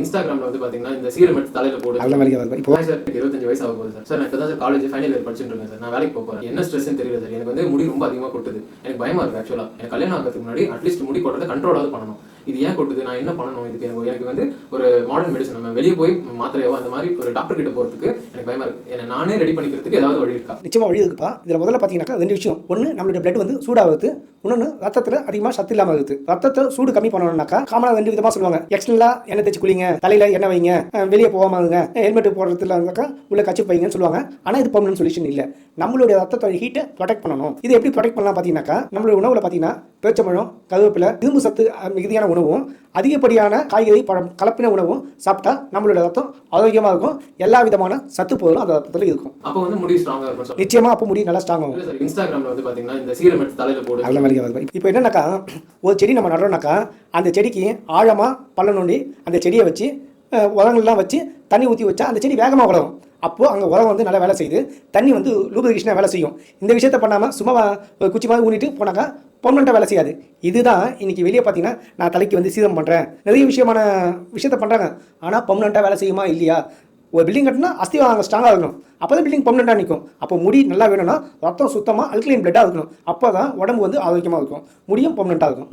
இன்ஸ்டாகிராம்ல வந்து பாத்தீங்கன்னா இந்த சீரம் எடுத்து தலையில போடு அதெல்லாம் வேலைக்கு வருது இப்போ சார் இருபத்தஞ்சு வயசு ஆக போகுது சார். சார் நான் இப்போ தான் சார் காலேஜ் ஃபைனல் இயர் படிச்சுட்டு இருக்கேன் சார். நான் வேலைக்கு போக போறேன். என்ன ஸ்ட்ரெஸ்ன்னு தெரியல சார். எனக்கு வந்து முடி ரொம்ப அதிகமாக கொட்டுது. எனக்கு பயமா இருக்கு ஆக்சுவலா எனக்கு கல்யாணம் ஆகிறதுக்கு முன்னாடி அட்லீஸ்ட் முடி கொட்டுறதை கண்ட்ரோலாவது பண்ணணும். இது ஏன் கொட்டுது? நான் என்ன பண்ணணும்? இதுக்கு எனக்கு எனக்கு வந்து ஒரு மாடர்ன் மெடிசன் நம்ம வெளியே போய் மாத்திரையோ அந்த மாதிரி ஒரு டாக்டர் கிட்ட போறதுக்கு எனக்கு பயமா இருக்கு. என்னை நானே ரெடி பண்ணிக்கிறதுக்கு ஏதாவது வழி இருக்கா? நிச்சயமாக வழி இருக்குப்பா. இதில் முதல்ல பார்த்தீங்கன்னாக்கா ரெண்டு விஷயம். ஒன்று நம்மளுடைய பிளட் வந்து சூடாகுது இன்னொன்று ரத்தத்தில் அதிகமாக சத்து இல்லாமல் இருக்குது. ரத்தத்தை சூடு கம்மி பண்ணணும்னாக்கா காமனாக ரெண்டு விதமாக சொல்லுவாங்க. எக்ஸ்டர்னலாக எண்ணெய் தேய்ச்சி குளிங்க தலையில் எண்ணெய் வைங்க வெளியே போகாம இருங்க ஹெல்மெட் போடுறதுல இருந்தாக்கா உள்ள கச்சி வைங்கன்னு சொல்லுவாங்க. ஆனால் இது பர்மனன்ட் சொல்யூஷன் இல்லை. நம்மளுடைய ரத்தத்தோட ஹீட்டை ப்ரொடெக்ட் பண்ணணும். இது எப்படி ப்ரொடெக்ட் பண்ணலாம் பார்த்தீங்கன்னாக்கா நம்மளுடைய உணவில் பார்த்தீங்கன்னா பேச்சம்பழம் கருவேப்பிலை இரும்பு சத்து மிகுதியான உணவும் அதிகப்படியான காய்கறி பழம் கலப்பின உணவும் சாப்பிட்டா நம்மளோட ரத்தம் ஆரோக்கியமாக இருக்கும். எல்லா விதமான சத்து பொருளும் அந்த ரத்தத்தில் இருக்கும். அப்போ வந்து முடி ஸ்ட்ராங்கா இருக்கும் நிச்சயமாக அப்போ முடி நல்லா ஸ்ட்ராங் ஆகும் இன்ஸ்டாகிராம்ல வந்து பாத்தீங்கன்னா இந்த சீரம் எடுத்து தலையில போடு. அதெல்லாம் வருது இப்போ என்னன்னாக்கா ஒரு செடி நம்ம நடுறோம்னாக்கா அந்த செடிக்கு ஆழமாக பள்ளம் நோண்டி அந்த செடியை வச்சு உரங்கள்லாம் வச்சு தண்ணி ஊற்றி வச்சா அந்த செடி வேகமாக வளரும். அப்போது அங்கே உரம் வந்து நல்லா வேலை செய்யுது. தண்ணி வந்து லூபிரிகேஷனாக வேலை செய்யும். இந்த விஷயத்த பண்ணாமல் சும்மா ஒரு குச்சி மாதிரி ஊனிட்டு போனாக்கா பர்மனெண்ட்டாக வேலை செய்யாது. இதுதான் இன்னைக்கு வெளியே பார்த்தீங்கன்னா நான் தலைக்கு வந்து சீதம் பண்ணுறேன் நிறைய விஷயமான விஷயத்த பண்ணுறாங்க ஆனால் பர்மனெண்ட்டாக வேலை செய்யுமா? இல்லையா? ஒரு பில்டிங் கட்டினா அஸ்திவாரம் அங்கே ஸ்ட்ராங்காக இருக்கணும். அப்போ தான் பில்டிங் பர்மனெண்ட்டாக நிற்கும் அப்போ முடி நல்லா வேணும்னா ரத்தம் சுத்தமாக அல்கலைன் பிளட்டாக இருக்கணும். அப்போ தான் உடம்பு வந்து ஆரோக்கியமாக இருக்கும். முடியும் பர்மனெண்ட்டாக இருக்கும்.